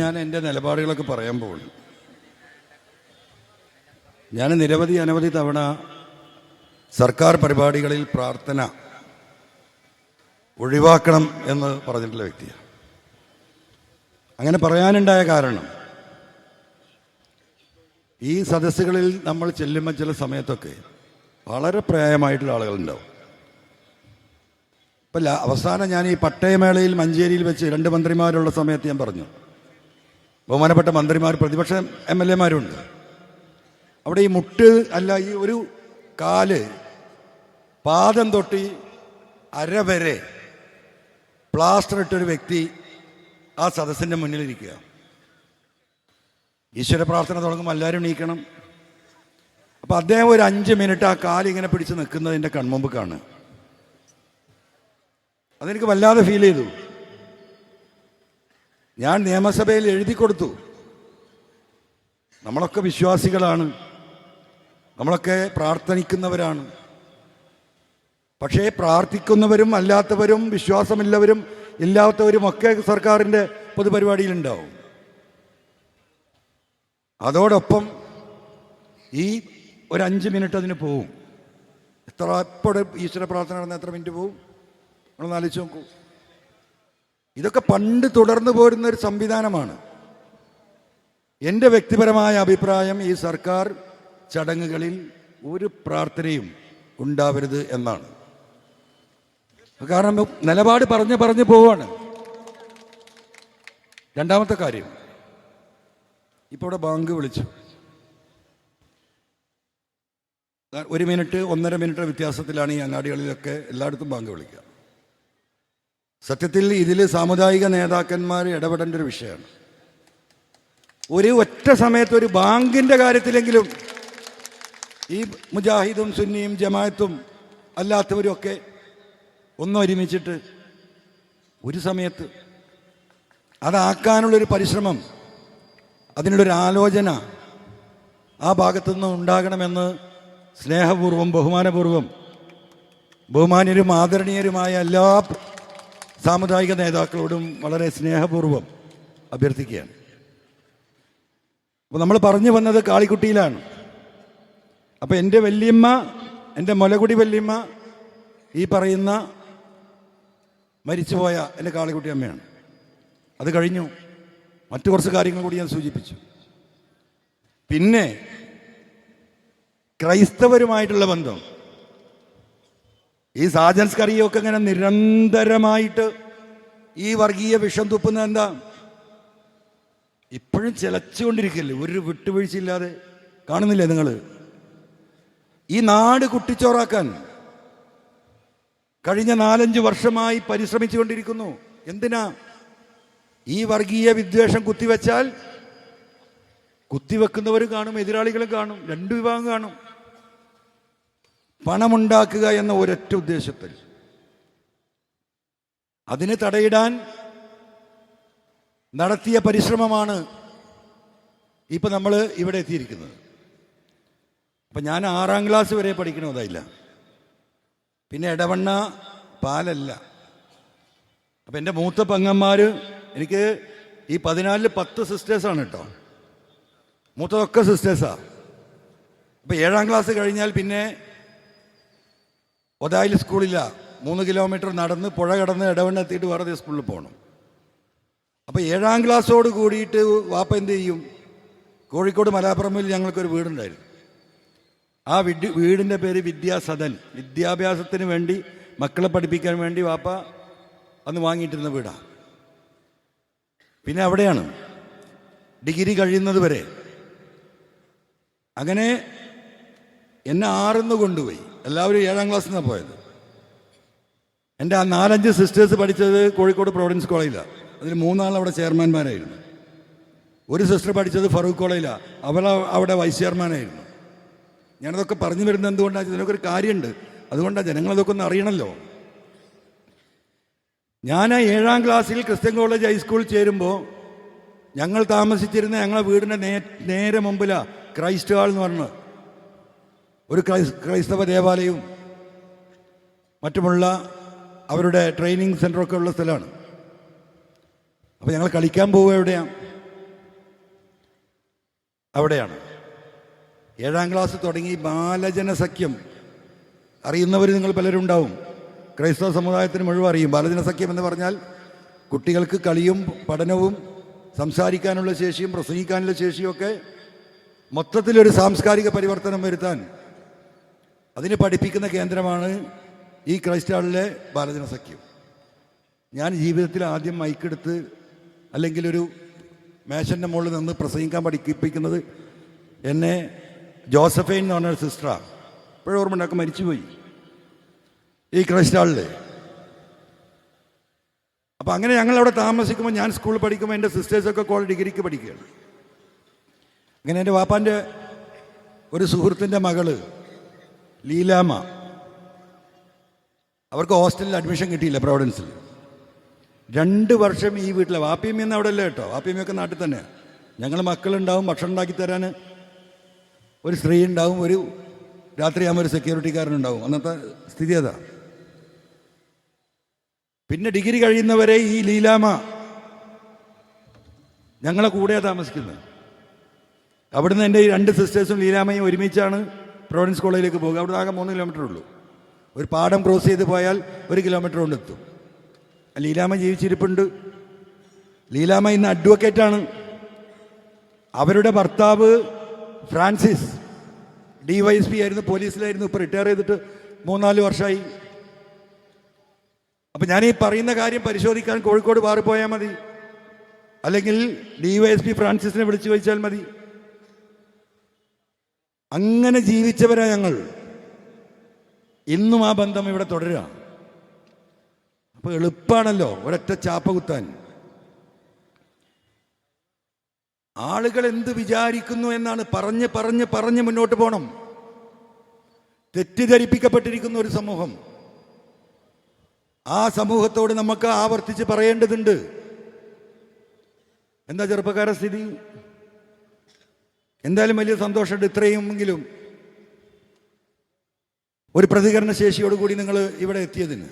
ഞാൻ എന്റെ നിലപാടുകളൊക്കെ പറയാൻ പോകുന്നു. ഞാൻ നിരവധി അനവധി തവണ സർക്കാർ പരിപാടികളിൽ പ്രാർത്ഥന ഒഴിവാക്കണം എന്ന് പറഞ്ഞിട്ടുള്ള വ്യക്തിയാണ്. അങ്ങനെ പറയാനുണ്ടായ കാരണം ഈ സദസ്സുകളിൽ നമ്മൾ ചെല്ലുമ്പോൾ ചില സമയത്തൊക്കെ വളരെ പ്രായമായിട്ടുള്ള ആളുകളുണ്ടാവും. ഇപ്പം അവസാനം ഞാൻ ഈ പട്ടയമേളയിൽ മഞ്ചേരിയിൽ വെച്ച് രണ്ട് മന്ത്രിമാരുള്ള സമയത്ത് ഞാൻ പറഞ്ഞു ബഹുമാനപ്പെട്ട മന്ത്രിമാർ പ്രതിപക്ഷ എം എൽ എമാരുണ്ട്. അവിടെ ഈ മുട്ട് അല്ല ഈ ഒരു കാൽ പാദം തൊട്ടി അര വരെ പ്ലാസ്റ്റർ ഇട്ടൊരു വ്യക്തി ആ സദസ്സിന്റെ മുന്നിലിരിക്കുക. ഈശ്വര പ്രാർത്ഥന തുടങ്ങുമ്പോൾ എല്ലാവരും നീക്കണം അപ്പം അദ്ദേഹം ഒരു അഞ്ച് മിനിറ്റ് ആ കാലിങ്ങനെ പിടിച്ച് നിൽക്കുന്നതിന്റെ കൺമുമ്പ് കാണുക. അതെനിക്ക് വല്ലാതെ ഫീൽ ചെയ്തു. ഞാൻ നിയമസഭയിൽ എഴുതി കൊടുത്തു. നമ്മളൊക്കെ വിശ്വാസികളാണ്. നമ്മളൊക്കെ പ്രാർത്ഥനിക്കുന്നവരാണ്. പക്ഷേ പ്രാർത്ഥിക്കുന്നവരും അല്ലാത്തവരും വിശ്വാസമില്ലവരും ഇല്ലാത്തവരും ഒക്കെ സർക്കാരിന്റെ പൊതുപരിപാടിയിലുണ്ടാവും. അതോടൊപ്പം ഈ ഒരു അഞ്ച് മിനിറ്റ് അതിന് പോവും. എത്ര ഇപ്പോൾ ഈശ്വര പ്രാർത്ഥന നടന്ന എത്ര മിനിറ്റ് പോവും? നമ്മൾ ആലോചിച്ച് നോക്കൂ. ഇതൊക്കെ പണ്ട് തുടർന്നു പോരുന്ന ഒരു സംവിധാനമാണ്. എന്റെ വ്യക്തിപരമായ അഭിപ്രായം ഈ സർക്കാർ ചടങ്ങുകളിൽ ഒരു പ്രാർത്ഥനയും ഉണ്ടാവരുത് എന്നാണ്. കാരണം നിലപാട് പറഞ്ഞ് പറഞ്ഞ് പോവാണ്. രണ്ടാമത്തെ കാര്യം. ഇപ്പോൾ ഇവിടെ ബാങ്ക് വിളിച്ചു. ഒരു മിനിറ്റ് ഒന്നര മിനിറ്റ് വ്യത്യാസത്തിലാണ് ഈ അങ്ങാടികളിലൊക്കെ എല്ലായിടത്തും ബാങ്ക് വിളിക്കുക. സത്യത്തിൽ ഇതിൽ സാമുദായിക നേതാക്കന്മാർ ഇടപെടേണ്ട ഒരു വിഷയമാണ്. ഒരു ഒറ്റ സമയത്ത് ഒരു ബാങ്കിന്റെ കാര്യത്തിലെങ്കിലും ഈ മുജാഹിദും സുന്നിയും ജമാഅത്തും അല്ലാത്തവരും ഒക്കെ ഒന്നൊരുമിച്ചിട്ട് ഒരു സമയത്ത് അതാക്കാനുള്ളൊരു പരിശ്രമം അതിനുള്ളൊരു ആലോചന ആ ഭാഗത്തുനിന്ന് ഉണ്ടാകണമെന്ന് സ്നേഹപൂർവം ബഹുമാനപൂർവം ബഹുമാനീയരും ആദരണീയരുമായ എല്ലാ സാമുദായിക നേതാക്കളോടും വളരെ സ്നേഹപൂർവം അഭ്യർത്ഥിക്കുകയാണ്. അപ്പോൾ നമ്മൾ പറഞ്ഞു വന്നത് കാളിക്കുട്ടിയിലാണ്. അപ്പോൾ എന്റെ വല്യമ്മ എന്റെ മുലകുടി വല്യമ്മ ഈ പറയുന്ന മരിച്ചുപോയ എന്റെ കാളിക്കുട്ടി അമ്മയാണ്. അത് കഴിഞ്ഞു. മറ്റു കുറച്ച് കാര്യങ്ങൾ കൂടി ഞാൻ സൂചിപ്പിച്ചു. പിന്നെ ക്രൈസ്തവരുമായിട്ടുള്ള ബന്ധം. ഈ സാജൻസ് കറിയൊക്കെ ഇങ്ങനെ നിരന്തരമായിട്ട് ഈ വർഗീയ വിഷം തുപ്പുന്നത് എന്താ? ഇപ്പോഴും ചിലച്ചുകൊണ്ടിരിക്കല്ലേ? ഒരു വിട്ടുവീഴ്ചയില്ലാതെ കാണുന്നില്ലേ നിങ്ങൾ? ഈ നാട് കുട്ടിച്ചോറാക്കാൻ കഴിഞ്ഞ നാലഞ്ച് വർഷമായി പരിശ്രമിച്ചുകൊണ്ടിരിക്കുന്നു. എന്തിനാ? ഈ വർഗീയ വിദ്വേഷം കുത്തിവെച്ചാൽ കുത്തിവെക്കുന്നവരും കാണും എതിരാളികളും കാണും രണ്ട് വിഭാഗം കാണും. പണമുണ്ടാക്കുക എന്ന ഒരൊറ്റ ഉദ്ദേശത്തിൽ. അതിന് തടയിടാൻ നടത്തിയ പരിശ്രമമാണ് ഇപ്പം നമ്മൾ ഇവിടെ എത്തിയിരിക്കുന്നത്. അപ്പം ഞാൻ ആറാം ക്ലാസ് വരെ പഠിക്കണതായില്ല പിന്നെ ഇടവണ്ണ പാലല്ല. അപ്പം എന്റെ മൂത്ത പങ്ങന്മാർ എനിക്ക് ഈ പതിനാലിൽ പത്ത് സിസ്റ്റേഴ്സാണ് കേട്ടോ മൂത്തതൊക്കെ സിസ്റ്റേഴ്സാണ് അപ്പം ഏഴാം ക്ലാസ് കഴിഞ്ഞാൽ പിന്നെ ഒതായിൽ സ്കൂളില്ല. മൂന്ന് കിലോമീറ്റർ നടന്ന് പുഴ കടന്ന് ഇടവണ്ണ എത്തിയിട്ട് വേറെ സ്കൂളിൽ പോകണം അപ്പോൾ ഏഴാം ക്ലാസ്സോട് കൂടിയിട്ട് വാപ്പ എന്ത് ചെയ്യും? കോഴിക്കോട് മലാപ്പുറമിൽ ഞങ്ങൾക്കൊരു വീടുണ്ടായിരുന്നു. ആ വിഡ് വീടിന്റെ പേര് വിദ്യാസദൻ വിദ്യാഭ്യാസത്തിന് വേണ്ടി മക്കളെ പഠിപ്പിക്കാൻ വേണ്ടി വാപ്പ അന്ന് വാങ്ങിയിട്ടിരുന്ന വീടാണ് പിന്നെ അവിടെയാണ്. ഡിഗ്രി കഴിയുന്നത് വരെ. അങ്ങനെ എന്നെ ആറുന്ന് കൊണ്ടുപോയി. എല്ലാവരും ഏഴാം ക്ലാസ്സിൽ നിന്നാണ് പോയത്. എന്റെ ആ നാലഞ്ച് സിസ്റ്റേഴ്സ് പഠിച്ചത് കോഴിക്കോട് പ്രൊവിഡൻസ് കോളേജിലാണ് അതിൽ മൂന്നാൾ അവിടെ ചെയർമാൻമാരായിരുന്നു ഒരു സിസ്റ്റർ പഠിച്ചത് ഫറൂഖ് കോളേജിലാണ് അവൾ അവിടെ വൈസ് ചെയർമാനായിരുന്നു ഞാനതൊക്കെ പറഞ്ഞു വരുന്നത് എന്തുകൊണ്ടാണ് ഇതിനൊക്കെ ഒരു കാര്യമുണ്ട് അതുകൊണ്ടാണ് ജനങ്ങളതൊക്കെ ഒന്ന് അറിയണമല്ലോ ഞാൻ ഏഴാം ക്ലാസ്സിൽ ക്രിസ്ത്യൻ കോളേജ് ഹൈസ്കൂളിൽ ചേരുമ്പോൾ ഞങ്ങൾ താമസിച്ചിരുന്ന ഞങ്ങളെ വീടിന്റെ നേ നേരെ മുമ്പിലാണ് ക്രൈസ്റ്റ് ഹാൾ എന്ന് പറഞ്ഞ് ഒരു ക്രൈസ് ക്രൈസ്തവ ദേവാലയവും മറ്റുമുള്ള അവരുടെ ട്രെയിനിങ് സെന്ററൊക്കെ ഉള്ള സ്ഥലമാണ്. അപ്പോൾ ഞങ്ങൾ കളിക്കാൻ പോവുക എവിടെയാണ് അവിടെയാണ്. ഏഴാം ക്ലാസ് തുടങ്ങി ബാലജന സഖ്യം. അറിയുന്നവർ നിങ്ങൾ പലരും ഉണ്ടാവും ക്രൈസ്തവ സമുദായത്തിന് മുഴുവൻ അറിയും. ബാലജന സഖ്യം എന്ന് പറഞ്ഞാൽ കുട്ടികൾക്ക് കളിയും പഠനവും സംസാരിക്കാനുള്ള ശേഷിയും പ്രസംഗിക്കാനുള്ള ശേഷിയൊക്കെ മൊത്തത്തിലൊരു സാംസ്കാരിക പരിവർത്തനം വരുത്താൻ അതിന് പഠിപ്പിക്കുന്ന കേന്ദ്രമാണ് ഈ ക്രൈസ്റ്റാളിലെ ബാലജന സഖ്യം. ഞാൻ ജീവിതത്തിൽ ആദ്യം മൈക്കെടുത്ത് അല്ലെങ്കിൽ ഒരു മേശന്റെ മുകളിൽ നിന്ന് പ്രസംഗിക്കാൻ പഠിപ്പിക്കുന്നത് എന്നെ ജോസഫൈൻ എന്ന് പറഞ്ഞൊരു സിസ്റ്ററാണ് ഇപ്പോഴും ഓർമ്മ ഉണ്ടാക്കും മരിച്ചുപോയി. ഈ ക്രൈസ്റ്റാളിൽ അപ്പം അങ്ങനെ ഞങ്ങൾ അവിടെ താമസിക്കുമ്പോൾ ഞാൻ സ്കൂളിൽ പഠിക്കുമ്പോൾ എന്റെ സിസ്റ്റേഴ്സൊക്കെ കോളേജ് ഡിഗ്രിക്ക് പഠിക്കുകയാണ്. അങ്ങനെ എന്റെ വാപ്പാന്റെ ഒരു സുഹൃത്തിന്റെ മകൾ ലീലാമ്മ. അവർക്ക് ഹോസ്റ്റലിൽ അഡ്മിഷൻ കിട്ടിയില്ല പ്രോവിഡൻസിൽ രണ്ട് വർഷം ഈ വീട്ടിലെ വാപ്പിയമ്മയെന്ന് അവിടെ അല്ലേ കേട്ടോ. വാപ്പിയമ്മയൊക്കെ നാട്ടിൽ തന്നെയാണ് ഞങ്ങൾ മക്കളുണ്ടാവും ഭക്ഷണം ഉണ്ടാക്കി തരാൻ ഒരു സ്ത്രീ ഉണ്ടാവും ഒരു രാത്രിയാകുമ്പോൾ ഒരു സെക്യൂരിറ്റിക്കാരനുണ്ടാവും അന്നത്തെ സ്ഥിതി അതാ. പിന്നെ ഡിഗ്രി കഴിയുന്നവരെ ഈ ലീലാമ ഞങ്ങളെ കൂടെയാണ് താമസിക്കുന്നത്. അവിടുന്ന് എന്റെ ഈ രണ്ട് സിസ്റ്റേഴ്സും ലീലാമയും ഒരുമിച്ചാണ് പ്രൊവിഡൻസ് കോളേജിലേക്ക് പോകുക. അവിടെ ആകെ മൂന്ന് കിലോമീറ്റർ ഉള്ളൂ. ഒരു പാടം ക്രോസ് ചെയ്ത് പോയാൽ ഒരു കിലോമീറ്റർ കൊണ്ട് എത്തും. ലീലാമ ജീവിച്ചിരിപ്പുണ്ട്. ലീലാമ ഇന്ന് അഡ്വക്കേറ്റാണ് അവരുടെ ഭർത്താവ് Francis D Y S P ആയിരുന്നു. പോലീസിലായിരുന്നു. ഇപ്പോൾ റിട്ടയർ ചെയ്തിട്ട് മൂന്നാൽ വർഷമായി. അപ്പം ഞാൻ ഈ പറയുന്ന കാര്യം പരിശോധിക്കാൻ കോഴിക്കോട് മാറിപ്പോയാൽ പോയാൽ മതി. അല്ലെങ്കിൽ ഡി വൈ എസ് പി ഫ്രാൻസിസിനെ വിളിച്ചു ചോദിച്ചാൽ മതി. അങ്ങനെ ജീവിച്ചവരാ ഞങ്ങൾ. ഇന്നും ആ ബന്ധം ഇവിടെ തുടരുക. അപ്പോൾ എളുപ്പാണല്ലോ ഒരൊറ്റ ചാപ്പ കുത്താൻ. ആളുകൾ എന്ത് വിചാരിക്കുന്നു എന്നാണ് പറഞ്ഞ് പറഞ്ഞ് പറഞ്ഞ് മുന്നോട്ട് പോകണം തെറ്റിദ്ധരിപ്പിക്കപ്പെട്ടിരിക്കുന്ന ഒരു സമൂഹം. ആ സമൂഹത്തോട് നമുക്ക് ആവർത്തിച്ച് പറയേണ്ടതുണ്ട്. എന്താ ചെറുപ്പക്കാരുടെ സ്ഥിതി? എന്തായാലും വലിയ സന്തോഷമുണ്ട് ഇത്രയുമെങ്കിലും. ഒരു പ്രതികരണ ശേഷിയോടുകൂടി നിങ്ങൾ ഇവിടെ എത്തിയതിന്.